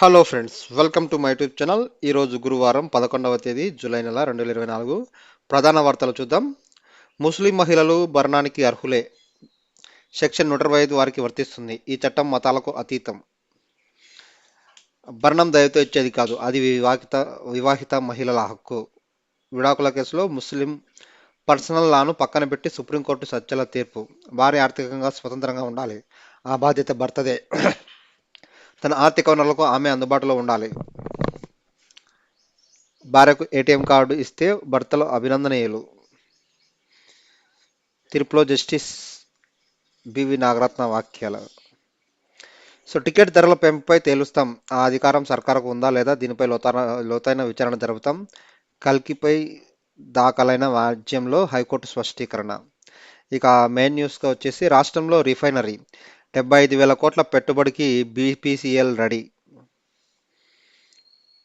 Hello friends welcome to my YouTube channel ఈరోజు గురువారం పదకొండవ తేదీ జూలై నెల రెండు వేల ఇరవై నాలుగు. ప్రధాన వార్తలు చూద్దాం. ముస్లిం మహిళలు భరణానికి అర్హులే. సెక్షన్ నూట ఇరవై ఐదు వారికి వర్తిస్తుంది. ఈ చట్టం మతాలకు అతీతం. భరణం దయతో ఇచ్చేది కాదు. అది వివాహిత వివాహిత మహిళల హక్కు. విడాకుల కేసులో ముస్లిం పర్సనల్ లాను పక్కన పెట్టి సుప్రీంకోర్టు సత్యల తీర్పు. భార్య ఆర్థికంగా స్వతంత్రంగా ఉండాలి. ఆ బాధ్యత భర్తదే. తన ఆర్థిక వనరులకు ఆమె అందుబాటులో ఉండాలి. భార్యకు ఏటీఎం కార్డు ఇస్తే భర్తలు అభినందనీయులు. తీర్పులో జస్టిస్ బివి నాగరత్న వ్యాఖ్యలు. సో టికెట్ ధరల పెంపుపై తేలుస్తాం. ఆ అధికారం సర్కారుకు ఉందా లేదా దీనిపై లోతైన లోతైన విచారణ జరుపుతాం. కల్కిపై దాఖలైన వాద్యంలో హైకోర్టు స్పష్టీకరణ. ఇక మెయిన్ న్యూస్గా వచ్చేసి రాష్ట్రంలో రిఫైనరీ. డెబ్బై ఐదు వేల కోట్ల పెట్టుబడికి బీపీసీఎల్ రెడీ.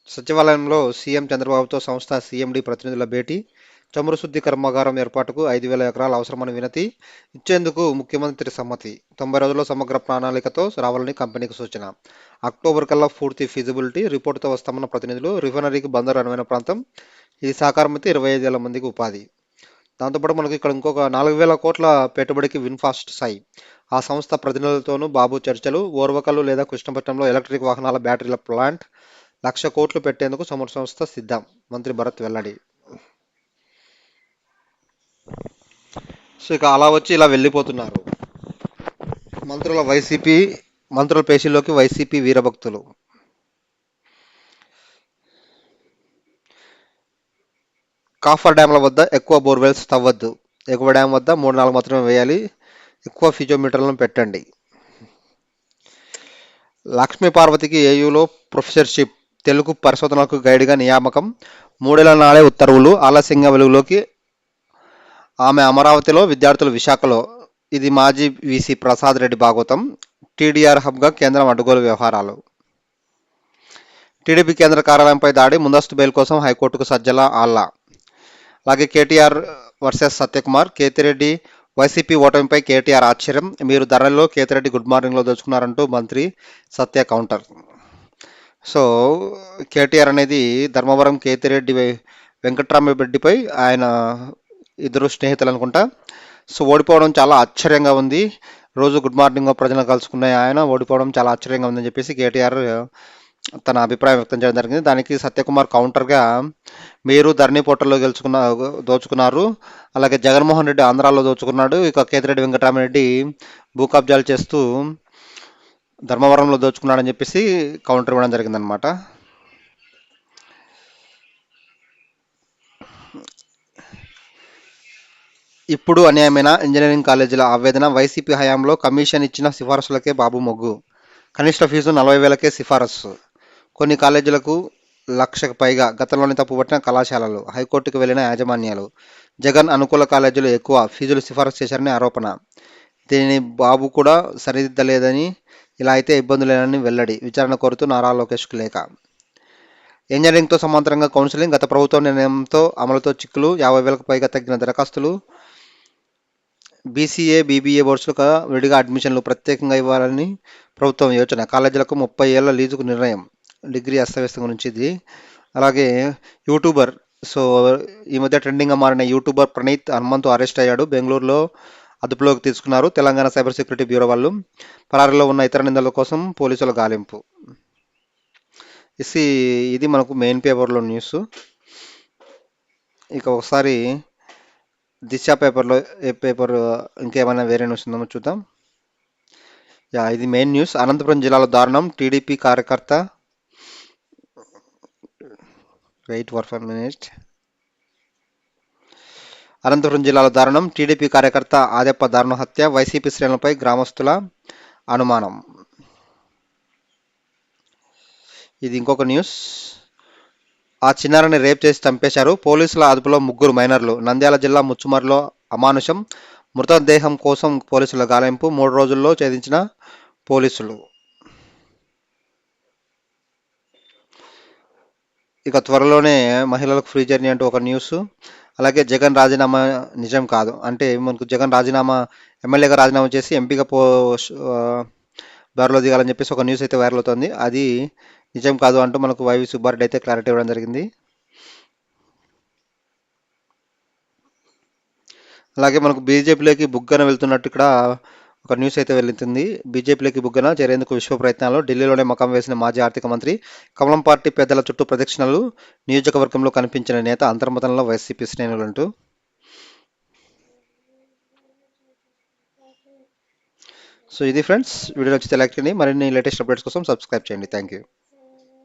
సచివాలయంలో సీఎం చంద్రబాబుతో సంస్థ సీఎండి ప్రతినిధుల భేటీ. చమురు శుద్ధి కర్మాగారం ఏర్పాటుకు ఐదు వేల ఎకరాలు అవసరమని వినతి. ఇచ్చేందుకు ముఖ్యమంత్రి సమ్మతి. తొంభై రోజుల్లో సమగ్ర ప్రణాళికతో రావాలని కంపెనీకి సూచన. అక్టోబర్ కల్లా పూర్తి ఫీజిబిలిటీ రిపోర్టుతో వస్తామన్న ప్రతినిధులు రిఫైనరీకి బందరు అనువైన ప్రాంతం. ఇది సాకారమైతే ఇరవై ఐదు వేల మందికి ఉపాధి. దాంతోపాటు మనకి ఇక్కడ ఇంకొక నాలుగు వేల కోట్ల పెట్టుబడికి విన్ఫాస్ట్ సాయి. ఆ సంస్థ ప్రతినిధులతోనూ బాబు చర్చలు ఓర్వకలు లేదా కృష్ణపట్నంలో ఎలక్ట్రిక్ వాహనాల బ్యాటరీల ప్లాంట్ లక్ష కోట్లు పెట్టేందుకు సమర సంస్థ సిద్ధం. మంత్రి భరత్ వెల్లడి. సో ఇక అలా వచ్చి ఇలా వెళ్ళిపోతున్నారు. మంత్రుల వైసీపీ మంత్రుల పేషీలోకి వైసీపీ వీరభక్తులు. కాఫర్ డ్యాంల వద్ద ఎక్కువ బోర్వెల్స్ తవ్వద్దు. ఎగువ డ్యామ్ వద్ద మూడు నాలుగు మాత్రమే వేయాలి. ఎక్కువ ఫిజోమీటర్లను పెట్టండి. లక్ష్మీ పార్వతికి ఏయూలో ప్రొఫెసర్షిప్ తెలుగు పరిశోధనలకు గైడ్గా నియామకం మూడేళ్ళ నాడే ఉత్తర్వులు ఆలస్యంగా వెలుగులోకి ఆమె అమరావతిలో విద్యార్థులు విశాఖలో. ఇది మాజీ వీసీ ప్రసాద్ రెడ్డి భాగవతం టీడీఆర్ హబ్గా కేంద్రం అడ్డుగోలు వ్యవహారాలు. టీడీపీ కేంద్ర కార్యాలయంపై దాడి ముందస్తు బెయిల్ కోసం హైకోర్టుకు సజ్జల ఆల్లా అలాగే KTR versus Satyakumar Kethireddy YCP ఓటమిపై KTR ఆశ్చర్యం. మీరు ధరలో కేతిరెడ్డి గుడ్ మార్నింగ్లో దోచుకున్నారంటూ మంత్రి సత్య కౌంటర్. సో కేటీఆర్ అనేది ధర్మవరం కేతిరెడ్డి వెంకట్రామరెడ్డిపై ఆయన ఇద్దరు స్నేహితులు అనుకుంటా. సో ఓడిపోవడం చాలా ఆశ్చర్యంగా ఉంది. రోజు గుడ్ మార్నింగ్ ప్రజలను కలుసుకున్న ఆయన ఓడిపోవడం చాలా ఆశ్చర్యంగా ఉందని చెప్పేసి కేటీఆర్ తన అభిప్రాయం వ్యక్తం చేయడం జరిగింది. దానికి సత్యకుమార్ కౌంటర్గా మీరు ధరణి పోర్టల్లో గెలుచుకున్న దోచుకున్నారు. అలాగే జగన్మోహన్ రెడ్డి ఆంధ్రాలో దోచుకున్నాడు. ఇక కేతిరెడ్డి వెంకటరామరెడ్డి భూ కబ్జాలు చేస్తూ ధర్మవరంలో దోచుకున్నాడని చెప్పేసి కౌంటర్ ఇవ్వడం జరిగిందనమాట ఇప్పుడు అన్యాయమైన ఇంజనీరింగ్ కాలేజీల ఆవేదన వైసీపీ హయాంలో కమిషన్ ఇచ్చిన సిఫారసులకే బాబు మొగ్గు. కనిష్ట ఫీజు నలభై వేలకే సిఫారసు. కొన్ని కాలేజీలకు లక్షకు పైగా గతంలోనే తప్పుపట్టిన కళాశాలలు హైకోర్టుకు వెళ్ళిన యాజమాన్యాలు. జగన్ అనుకూల కాలేజీలు ఎక్కువ ఫీజులు సిఫారసు చేశారని ఆరోపణ. దీనిని బాబు కూడా సరిదిద్దలేదని ఇలా అయితే ఇబ్బందులేనని వెల్లడి విచారణ కోరుతూ నారా లోకేష్కు లేఖ. ఇంజనీరింగ్తో సమాంతరంగా కౌన్సిలింగ్ గత ప్రభుత్వ నిర్ణయంతో అమలుతో చిక్కులు యాభై వేలకు పైగా తగ్గిన దరఖాస్తులు. బీసీఏ బీబీఏ బోర్సులకు విడిగా అడ్మిషన్లు ప్రత్యేకంగా ఇవ్వాలని ప్రభుత్వం యోచన. కాలేజీలకు ముప్పై ఏళ్ళ లీజుకు నిర్ణయం. డిగ్రీ అస్తవ్యస్తం గురించి ఇది అలాగే యూట్యూబర్ సో ఈ మధ్య ట్రెండింగ్గా మారిన యూట్యూబర్ ప్రణీత్ హనుమంతు అరెస్ట్ అయ్యాడు. బెంగళూరులో అదుపులోకి తీసుకున్నారు తెలంగాణ సైబర్ సెక్యూరిటీ బ్యూరో వాళ్ళు. పరారీలో ఉన్న ఇతర నిందల కోసం పోలీసుల గాలింపు. ఇసి ఇది మనకు మెయిన్ పేపర్లో న్యూస్. ఇక ఒకసారి దిశ పేపర్లో ఏ పేపర్ ఇంకేమైనా వేరే న్యూస్ ఉందో చూద్దాం. యా ఇది మెయిన్ న్యూస్. అనంతపురం జిల్లాలో దారుణం. టీడీపీ కార్యకర్త wait for five minute Anantapuram జిల్లాలో దారుణం. టీడీపీ కార్యకర్త ఆదెప్ప దారుణ హత్య. వైసీపీ శ్రేణులపై గ్రామస్తుల అనుమానం. ఇది ఇంకొక న్యూస్ ఆ చిన్నారిని రేప్ చేసి చంపేశారు. పోలీసుల అదుపులో ముగ్గురు మైనర్లు. నంద్యాల జిల్లా ముచ్చుమర్లో అమానుషం. మృతదేహం కోసం పోలీసుల గాలింపు. మూడు రోజుల్లో ఛేదించిన పోలీసులు. ఇక త్వరలోనే మహిళలకు ఫ్రీ జర్నీ అంటూ ఒక న్యూస్ అలాగే జగన్ రాజీనామా నిజం కాదు. అంటే మనకు జగన్ రాజీనామా ఎమ్మెల్యేగా రాజీనామా చేసి ఎంపీగా పో బరిలో దిగాలని చెప్పేసి ఒక న్యూస్ అయితే వైరల్ అవుతుంది. అది నిజం కాదు అంటూ మనకు వైవి సుబ్బారెడ్డి అయితే క్లారిటీ ఇవ్వడం జరిగింది. అలాగే మనకు బీజేపీలోకి బుగ్గన వెళ్తున్నట్టు ఇక్కడ ఒక న్యూస్ అయితే వెళ్తుంది. బీజేపీలోకి బుగ్గన చేరేందుకు విశ్వ ప్రయత్నాలు ఢిల్లీలోనే మకం వేసిన మాజీ ఆర్థిక మంత్రి కమలం పార్టీ పెద్దల చుట్టూ ప్రదక్షిణలు నియోజకవర్గంలో కనిపించిన నేత అంతర్మతంలో వైసీపీ శ్రేణులు అంటూ సో ఇది ఫ్రెండ్స్ వీడియో నచ్చితే లైక్ చేయండి. మరిన్ని లేటెస్ట్ అప్డేట్స్ కోసం సబ్స్క్రైబ్ చేయండి. Thank you.